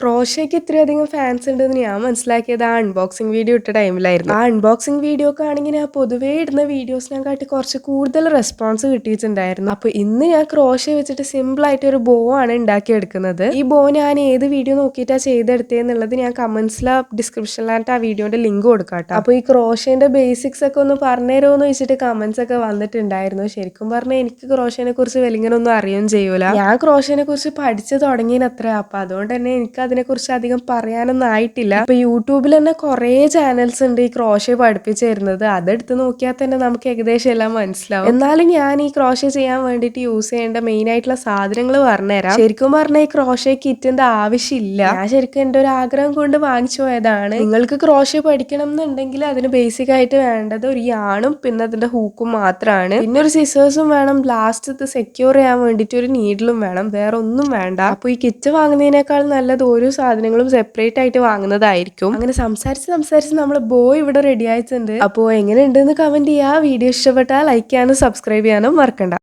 ക്രോഷയ്ക്ക് ഇത്രയധികം ഫാൻസ് ഉണ്ടെന്ന് ഞാൻ മനസ്സിലാക്കിയത് ആ അൺബോക്സിംഗ് വീഡിയോ ഇട്ട ടൈമിലായിരുന്നു ആ അൺബോക്സിംഗ് വീഡിയോ ഒക്കെ ആണെങ്കിൽ ഞാൻ പൊതുവേ ഇടുന്ന വീഡിയോസിനെ കാട്ടി കുറച്ച് കൂടുതൽ റെസ്പോൺസ് കിട്ടിയിട്ടുണ്ടായിരുന്നു. അപ്പൊ ഇന്ന് ഞാൻ ക്രോഷ വെച്ചിട്ട് സിമ്പിൾ ആയിട്ട് ഒരു ബോ ആണ് ഉണ്ടാക്കിയെടുക്കുന്നത്. ഈ ബോ ഞാൻ ഏത് വീഡിയോ നോക്കിയിട്ടാണ് ചെയ്തെടുത്തതെന്നുള്ളത് ഞാൻ കമന്റ്സിലെ ഡിസ്ക്രിപ്ഷനിലായിട്ട് ആ വീഡിയോന്റെ ലിങ്ക് കൊടുക്കാട്ടോ. അപ്പൊ ഈ ക്രോഷേന്റെ ബേസിക്സ് ഒക്കെ ഒന്ന് പറഞ്ഞുതരുമോ വെച്ചിട്ട് കമന്റ്സ് ഒക്കെ വന്നിട്ടുണ്ടായിരുന്നു. ശരിക്കും പറഞ്ഞാൽ എനിക്ക് ക്രോഷേനെ കുറിച്ച് വലിങ്ങനെ ഒന്നും അറിയുകയും ചെയ്യൂല. ഞാൻ ക്രോഷേനെ കുറിച്ച് പഠിച്ചു തുടങ്ങിയത്ര അപ്പൊ അതുകൊണ്ട് തന്നെ എനിക്ക് അതിനെ കുറിച്ച് അധികം പറയാനൊന്നും ആയിട്ടില്ല. ഇപ്പൊ യൂട്യൂബിൽ തന്നെ കുറേ ചാനൽസ് ഉണ്ട് ഈ ക്രോഷേ പഠിപ്പിച്ചു തരുന്നത് അതെടുത്ത് നോക്കിയാൽ തന്നെ നമുക്ക് ഏകദേശം എല്ലാം മനസ്സിലാവും. എന്നാലും ഞാൻ ഈ ക്രോഷേ ചെയ്യാൻ വേണ്ടിയിട്ട് യൂസ് ചെയ്യേണ്ട മെയിൻ ആയിട്ടുള്ള സാധനങ്ങൾ പറഞ്ഞുതരാം. ശരിക്കും പറഞ്ഞാൽ ഈ ക്രോഷേ കിറ്റിന്റെ ആവശ്യമില്ല. ഞാൻ ശരിക്കും എന്റെ ഒരു ആഗ്രഹം കൊണ്ട് വാങ്ങിച്ചു പോയതാണ്. നിങ്ങൾക്ക് ക്രോഷേ പഠിക്കണം എന്നുണ്ടെങ്കിൽ അതിന് ബേസിക് ആയിട്ട് വേണ്ടത് ഒരു യാണും പിന്നെ അതിന്റെ ഹൂക്കും മാത്രമാണ്. പിന്നെ ഒരു സിസേഴ്സും വേണം. ലാസ്റ്റ് സെക്യൂർ ചെയ്യാൻ വേണ്ടിയിട്ട് ഒരു നീഡിലും വേണം. വേറെ ഒന്നും വേണ്ട. അപ്പോൾ ഈ കിറ്റ് വാങ്ങുന്നതിനേക്കാൾ നല്ലത് ഓരോ സാധനങ്ങളും സെപ്പറേറ്റ് ആയിട്ട് വാങ്ങുന്നതായിരിക്കും. അങ്ങനെ സംസാരിച്ച് സംസാരിച്ച് നമ്മൾ ബോയ് ഇവിടെ റെഡി ആയിട്ടുണ്ട്. അപ്പോൾ എങ്ങനെയുണ്ടെന്ന് കമന്റ് ചെയ്യുക വീഡിയോ ഇഷ്ടപ്പെട്ടാൽ ലൈക്ക് ചെയ്യാനും സബ്സ്ക്രൈബ് ചെയ്യാനും മറക്കണ്ട.